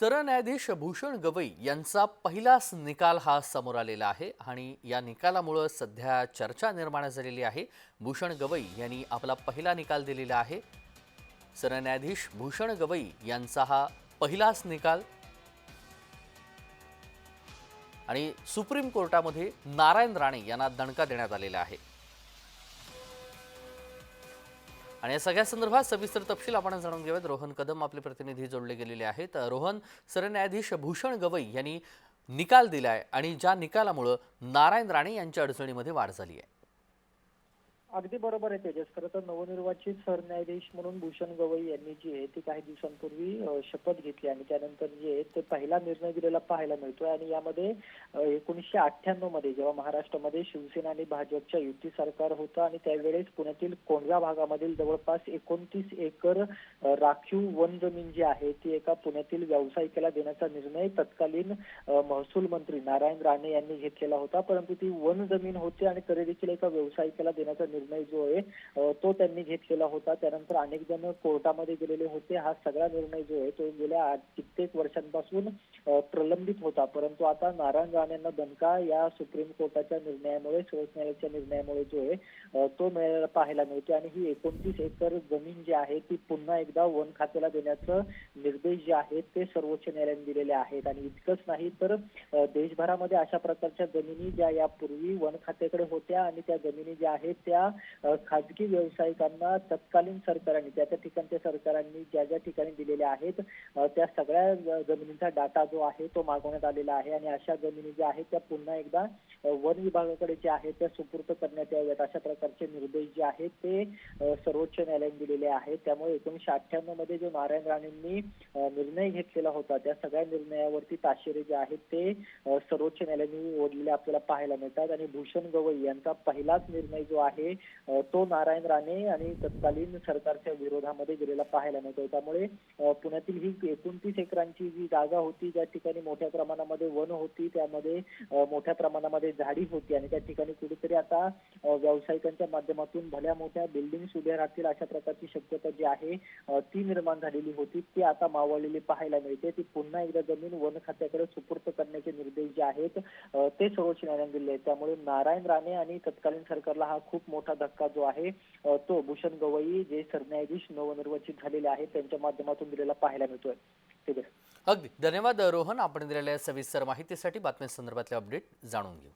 सरन्यायाधीश भूषण गवई यांचा पहिलाच निकाल हा समोर आलेला आहे आणि या निकालामुळं सध्या चर्चा निर्माण झालेली आहे. भूषण गवई यांनी आपला पहिला निकाल दिलेला आहे. सरन्यायाधीश भूषण गवई यांचा हा पहिलाच निकाल. आणि सुप्रीम कोर्टामध्ये नारायण राणे यांना दणका देण्यात आलेला आहे. आणि या सगळ्या संदर्भात सविस्तर तपशील आपण जाणून घेऊयात. रोहन कदम आपले प्रतिनिधी जोडले गेलेले आहेत. रोहन सरन्यायाधीश भूषण गवई यांनी निकाल दिलाय आणि ज्या निकालामुळं नारायण राणे यांच्या अडचणीमध्ये वाढ झाली आहे. अगदी बरोबर आहे तेजस. खरं तर नवनिर्वाचित सरन्यायाधीश म्हणून भूषण गवई यांनी जी आहे ती काही दिवसांपूर्वी शपथ घेतली आणि त्यानंतर जे आहे ते पहिला निर्णय दिलेला पाहायला मिळतोय आणि यामध्ये एकोणीसशे अठ्ठ्याण्णवमध्ये जेव्हा महाराष्ट्रामध्ये शिवसेना आणि भाजपच्या युती सरकार होतं आणि त्यावेळेस पुण्यातील कोंढव्या भागामधील जवळपास एकोणतीस एकर राखीव वन जमीन जी आहे ती एका पुण्यातील व्यावसायिकाला देण्याचा निर्णय तत्कालीन महसूल मंत्री नारायण राणे यांनी घेतलेला होता. परंतु ती वन जमीन होती आणि तरी देखील एका व्यावसायिकाला देण्याचा निर्णय निर्णय जो आहे तो त्यांनी घेतलेला होता. त्यानंतर अनेक जण कोर्टामध्ये गेलेले होते. हा सगळा निर्णय जो आहे तो गेल्या कित्येक वर्षांपासून प्रलंबित होता. परंतु आता नारायण राणेंना दणका या सुप्रीम कोर्टाच्या निर्णयामुळे सर्वोच्च न्यायालयाच्या निर्णयामुळे जो आहे तो मिळायला पाहायला मिळतो आणि ही एकोणतीस एकर जमीन जी आहे ती पुन्हा एकदा वन खात्याला देण्याचं निर्देश जे आहेत ते सर्वोच्च न्यायालयाने दिलेले आहेत. आणि इतकंच नाही तर देशभरामध्ये अशा प्रकारच्या जमिनी ज्या यापूर्वी वन खात्याकडे होत्या आणि त्या जमिनी ज्या आहेत त्या खाजगी व्यावसायिकांना तत्कालीन सरकारांनी त्या त्या ठिकाणच्या सरकारांनी ज्या ज्या ठिकाणी दिलेल्या आहेत त्या सगळ्या जमिनींचा डाटा जो आहे तो मागवण्यात आलेला आहे आणि अशा जमिनी ज्या आहेत त्या पुन्हा एकदा वन विभागाकडे ज्या आहेत त्या सुपूर्त करण्यात याव्यात. अशा प्रकारचे निर्देश जे आहेत ते सर्वोच्च न्यायालयाने दिलेले आहेत. त्यामुळे एकोणीशे अठ्ठ्याण्णवमध्ये जो नारायण राणेंनी निर्णय घेतलेला होता त्या सगळ्या निर्णयावरती ताशेरे जे आहेत ते सर्वोच्च न्यायालयाने ओढलेले आपल्याला पाहायला मिळतात. आणि भूषण गवई यांचा पहिलाच निर्णय जो आहे तो नारायण राणे आणि तत्कालीन सरकारच्या विरोधामध्ये गेलेला पाहायला मिळतो. त्यामुळे पुण्यातील ही एकोणतीस एकरांची जी जागा होती ज्या ठिकाणी मोठ्या प्रमाणामध्ये वन होती त्यामध्ये मोठ्या प्रमाणामध्ये झाडी होती आणि त्या ठिकाणी कुठेतरी आता व्यावसायिकांच्या माध्यमातून भल्या मोठ्या बिल्डिंग उभ्या राहतील अशा प्रकारची शक्यता जी आहे ती निर्माण झालेली होती. ती आता मावळलेली पाहायला मिळते. ती पुन्हा एकदा जमीन वन खात्याकडे सुपूर्त करण्याचे निर्देश जे आहेत ते सर्वोच्च न्यायालयाने दिले आहेत. त्यामुळे नारायण राणे आणि तत्कालीन सरकारला हा खूप मोठा धक्का जो आहे तो भूषण गवई जे सरन्यायाधीश नवनिर्वाचित झालेले आहेत त्यांच्या माध्यमातून दिलेला पाहायला मिळतोय. अगदी. धन्यवाद रोहन. आपण दिलेल्या सविस्तर माहितीसाठी बातम्यांसंदर्भातले अपडेट जाणून घेऊ.